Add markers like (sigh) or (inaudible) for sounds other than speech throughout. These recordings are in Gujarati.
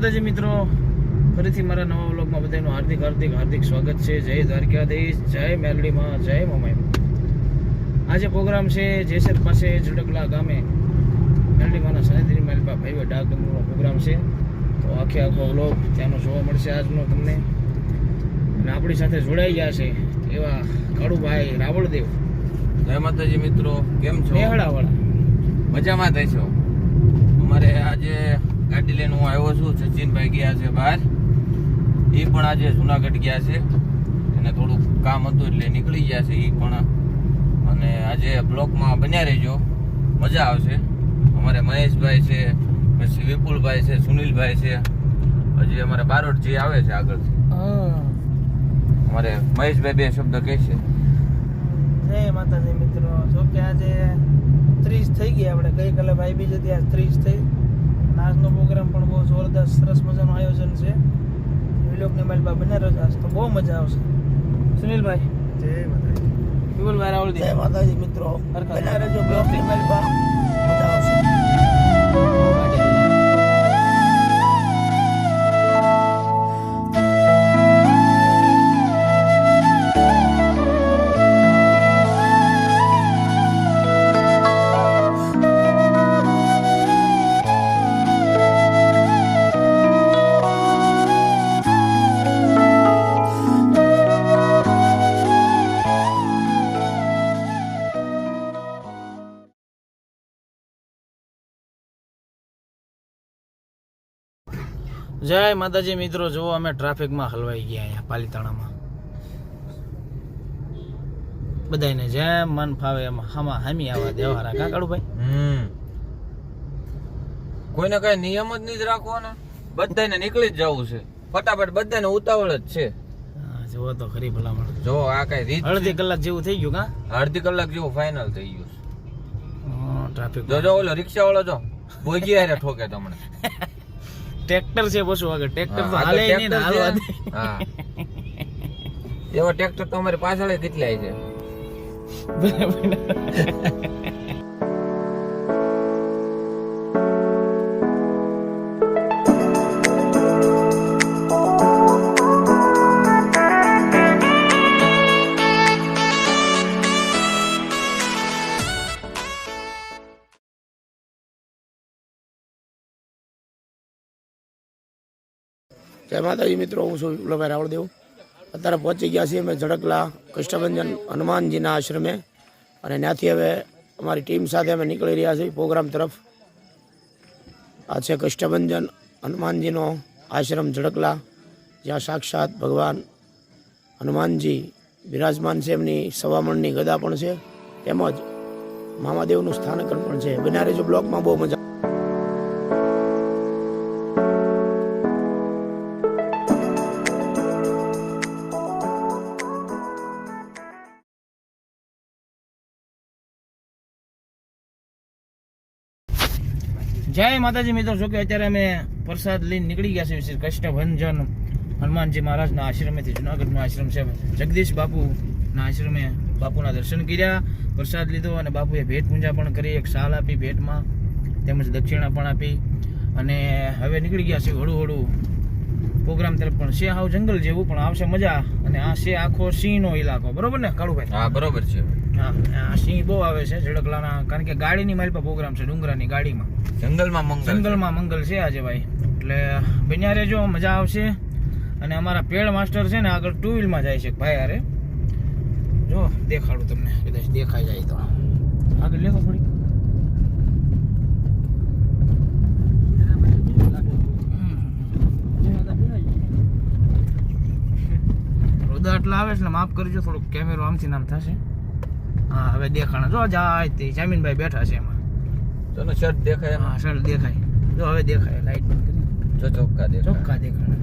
માતાજી મિત્રો ફરીથી મારા નવા વ્લોગમાં બધાનું હાર્દિક હાર્દિક હાર્દિક સ્વાગત છે. જય દ્વારકાધીશ જય મેલડીમાં જય મમાઈ આજે પ્રોગ્રામ છે જેસર પાસે ઝડકલા ગામે. મેલડીમાંના સાનિધ્રી મેલપા ભાઈઓ ડાક ડુંગરનો પ્રોગ્રામ છે. તો આખે આખો વ્લોગ ત્યાંનો જોવા મળશે આજનો તમને. અને આપણી સાથે જોડાઈ ગયા છે એવા કાળુભાઈ રાવળદેવ. જય માતાજી મિત્રો કેમ છો? મજામાં થઈ છો. અમારે આજે ગાડી લઈને હું આવ્યો છું, સચિનભાઈ ગયા છે બહાર. એ પણ આજે જુનાગઢ ગયા છે. એને થોડુંક કામ હતું એટલે નીકળી ગયા છે એ પણ. અને આજે બ્લોકમાં બન્યા રહેજો. મજા આવશે. અમારે મહેશભાઈ છે, પછી વિપુલભાઈ છે, સુનિલભાઈ છે. હજી અમારે બારોટજી આવે છે આગળથી અમારે મહેશભાઈ બે શબ્દ કહેશે જય માતાજી મિત્રો. જો કે આજે ત્રીસ થઈ ગઈ આપણે. ગઈકાલે ભાઈ બીજે ત્યાં ત્રીસ થઈ. આજનો પ્રોગ્રામ પણ બહુ જોરદાર સરસ મજાનું આયોજન છે. વિલોકની માલબા બને આજ તો બહુ મજા આવશે. સુનિલભાઈ. જય માતાજી. વિપુલભાઈ રાવલ જય માતાજી મિત્રો. હરકત. રજો બ્લોકની માલપા જય માતાજી મિત્રો જુઓ અમે ટ્રાફિકમાં હલવાઈ ગયા અહીંયા પાલીતાણામાં. બધાને જેમ મન ફાવે એમ હામા હામી આવા દેવારા કા કાળુભાઈ? કોઈને કઈ નિયમ જ નહીં રાખવાના? બધાને નીકળી જ જવું છે. ફટાફટ બધાને ઉતાવળ જ છે. જોવો જુઓ તો ખરી ભલામણ. જો આ કઈ રીત અડધી કલાક જેવું થઈ ગયું કા? અડધી કલાક જેવું ફાઇનલ થઈ ગયું છે. ટ્રાફિક જો જો ઓલો રિક્ષા વાળો જો બોગી આરે ઠોકે તમને. (laughs) ટ્રેક્ટર છે પશુ આગળ. ટ્રેક્ટર તો હાલે નહીં હાલવા દે. હા. એવા ટ્રેક્ટર તો અમારી પાછળ કેટલાય છે. જય માતાજી મિત્રો, હું છું વિપ્લભાઈ રાવળદેવ. અત્યારે પહોંચી ગયા છીએ અમે ઝડકલા કૃષ્ણભંજન હનુમાનજીના આશ્રમે. અને ત્યાંથી હવે અમારી ટીમ સાથે અમે નીકળી રહ્યા છીએ પ્રોગ્રામ તરફ. આ છે કૃષ્ણભંજન હનુમાનજીનો આશ્રમ ઝડકલા, જ્યાં સાક્ષાત ભગવાન હનુમાનજી બિરાજમાન છે, એમની સવામણની ગદા પણ છે. તેમજ મામાદેવનું સ્થાનકર પણ છે. બનારે જો બ્લોકમાં બહુ મજા જય માતાજી મિત્રો, શું કે અત્યારે અમે પ્રસાદ લઈને નીકળી ગયા છે શ્રી કૃષ્ણભંજન હનુમાનજી મહારાજના આશ્રમેથી, જુનાગઢનો આશ્રમ છે. જગદીશ બાપુના આશ્રમે બાપુના દર્શન કર્યા, પ્રસાદ લીધો અને બાપુએ ભેટ પૂજા પણ કરી, એક શાલ આપી ભેટમાં, તેમજ દક્ષિણા પણ આપી. અને હવે નીકળી ગયા છે હળું હળું પ્રોગ્રામ તરફ પણ છે હાવ જંગલ જેવું પણ આવશે મજા અને આ છે આખો સિંહનો ઇલાકો. બરોબર ને કાળુભાઈ? હા બરોબર છે. હા આ સિંહ બહુ આવે છે ઝડકલાના કારણ કે ગાડીની મારી પર પ્રોગ્રામ છે ડુંગરાની ગાડીમાં. જંગલમાં મંગલ જંગલમાં મંગલ છે આજે ભાઈ. એટલે બન્યા રહેજો મજા આવશે અને અમારા પેડ માસ્ટર છે ને આગળ ટુ વ્હીલમાં જાય છે ભાઈ અરે જો દેખાડું તમને કદાચ દેખાઈ જાય તો. આગળ લેખો થોડી એટલા આવે એટલે માફ કરજો થોડુંક કેમેરો આમથી નામ થશે. હા હવે દેખાણા. જો જાય તે જામીનભાઈ બેઠા છે એમાં. તો શર્ટ દેખાય હા શર્ટ દેખાય. જો હવે દેખાય લાઈટ બંધ કરી જો ચોખ્ખા દેખાય. ચોખ્ખા દેખાણ.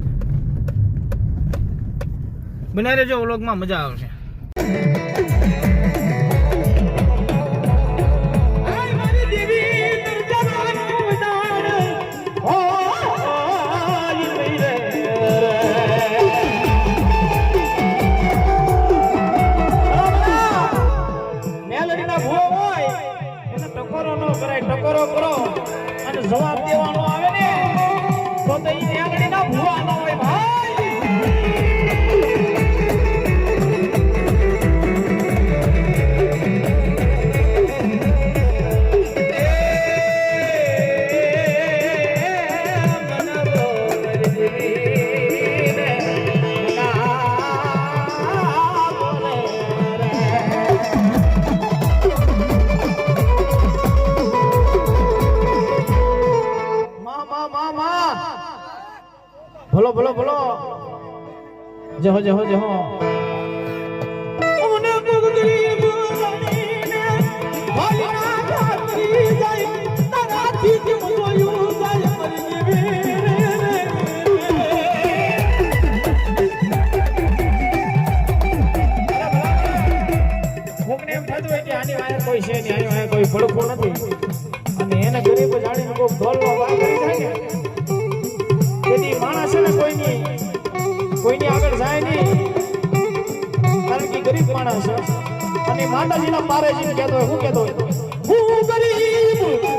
બનાવી રહેજો વ્લોગમાં મજા આવશે. એમ બોલો બોલો. જહો જહો જહો કોઈ છે નહીં કોઈ ભડકું નથી. અને એને ગરીબ જાણીને કોઈ ઢોલનો કે ગરીબ માણસ અને માતાજીના પારે જઈને કહેતો હોય હું કહેતો હોય હું ગરીબ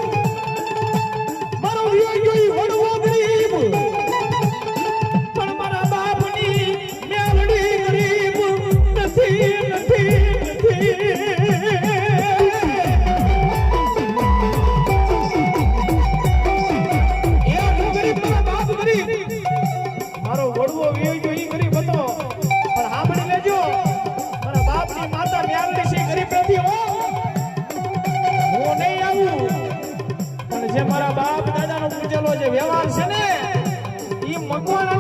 What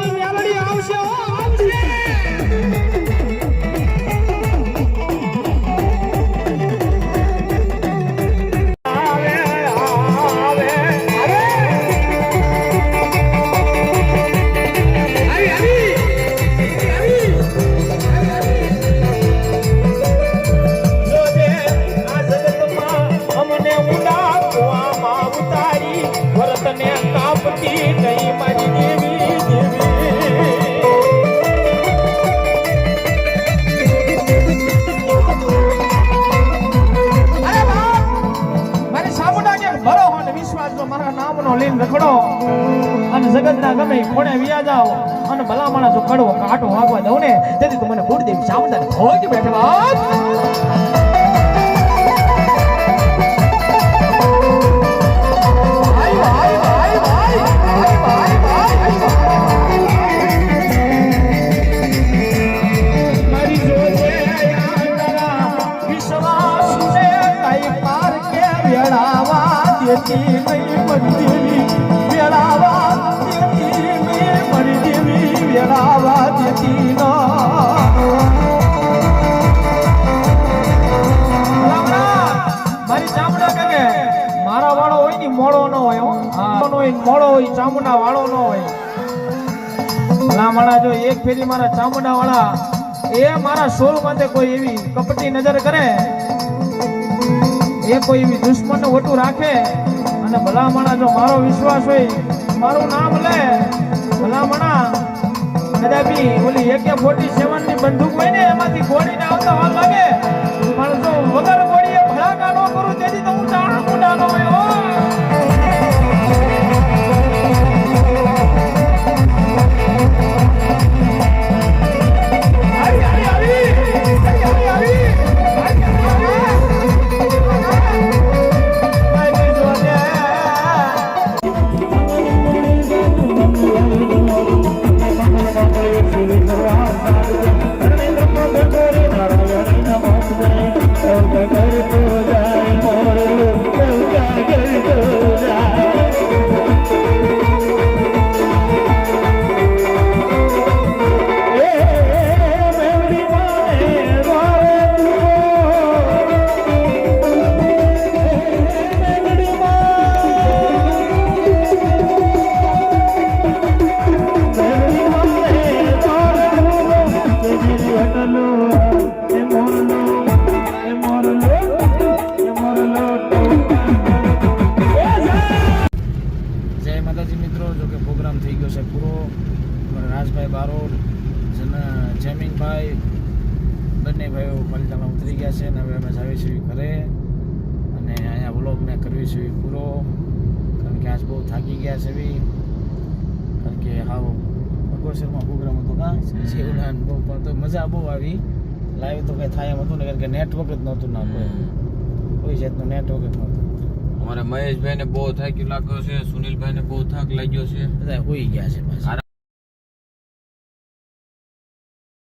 નામનો લઈને રખડો અને જગતના ગમે ખૂણે વિયા જાઓ અને ભલા માણસ કડવો કાંટો વાગવા દઉં ને, તેથી તું મને ગુરુદેવ સામુંડા ભોજ બેઠે મારી વાળો હોય ને મોળો ન હોય હોય મોળો હોય ચામડા ન હોય ભલા માણા જો એક ફેરી મારા ચામડા એ મારા સોળ માટે કોઈ એવી કપટી નજર કરે એ કોઈ એવી દુશ્મન વટું રાખે અને ભલા માણા જો મારો વિશ્વાસ હોય, મારું નામ લે ભલા માણા કદાપી ઓલી એકે ફોર્ટી સેવનની બંદૂક હોય ને, એમાંથી ગોળીને આવતા વાર લાગે પણ જો વગર ગોળીએ ભડાકા ન કરું, તેથી તો બારોડ જન- જમીનભાઈ બંને ભાઈઓ પાલિતામાં ઉતરી ગયા છે અને હવે અમે જાવી છીએ ઘરે. અને અહીંયા વ્લોગને કરવી છે પૂરો. કારણ કે આજ બહુ થાકી ગયા છે બી. કારણ કે હાવ અગોસરમાં પ્રોગ્રામ હતો કા? શિવલાન બહુ પણ તો મજા બહુ આવી. લાઈવ તો કંઈ થાય એમ હતું ને કારણ કે નેટવર્ક જ નહોતું ના કોઈ. કોઈ જાતનું નેટવર્ક જ નહોતું. અમારે મહેશભાઈ ને બહુ થાક્યું લાગ્યો છે સુનિલભાઈ ને બહુ થાક લાગ્યો છે. બધા હોઈ ગયા છે